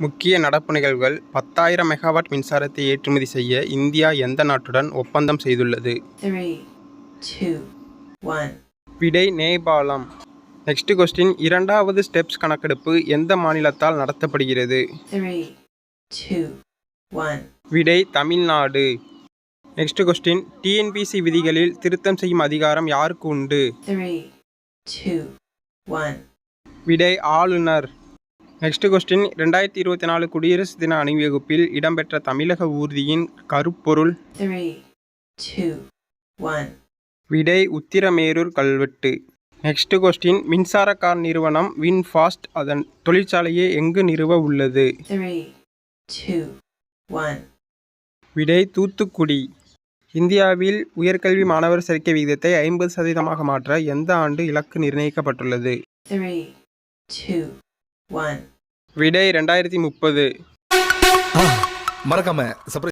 முக்கிய நடப்பு நிகழ்வுகள் பத்தாயிரம் மெகாவாட் மின்சாரத்தை ஏற்றுமதி செய்ய இந்தியா எந்த நாட்டுடன் ஒப்பந்தம் செய்துள்ளது. விடை நேபாளம். நெக்ஸ்ட் கொஸ்டின் இரண்டாவது ஸ்டெப்ஸ் கணக்கெடுப்பு எந்த மாநிலத்தால் நடத்தப்படுகிறது. விடை தமிழ்நாடு. நெக்ஸ்ட் கொஸ்டின் டிஎன்பிசி விதிகளில் திருத்தம் செய்யும் அதிகாரம் யாருக்கு உண்டு. விடை ஆளுநர். நெக்ஸ்ட் கொஸ்டின் ரெண்டாயிரத்தி இருபத்தி நாலு குடியரசு தின அணிவகுப்பில் இடம்பெற்ற தமிழக ஊர்தியின் கருப்பொருள். விடை உத்திரமேரூர் கல்வெட்டு. நெக்ஸ்ட் கொஸ்டின் மின்சார கார் நிறுவனம் வின்ஃபாஸ்ட் அதன் தொழிற்சாலையை எங்கு நிறுவ உள்ளது. விடை தூத்துக்குடி. இந்தியாவில் உயர்கல்வி மாணவர் சேர்க்கை விகிதத்தை ஐம்பது சதவீதமாக மாற்ற எந்த ஆண்டு இலக்கு நிர்ணயிக்கப்பட்டுள்ளது? One. விடை ரெண்டாயிரத்தி முப்பது மறக்காம சப்ரை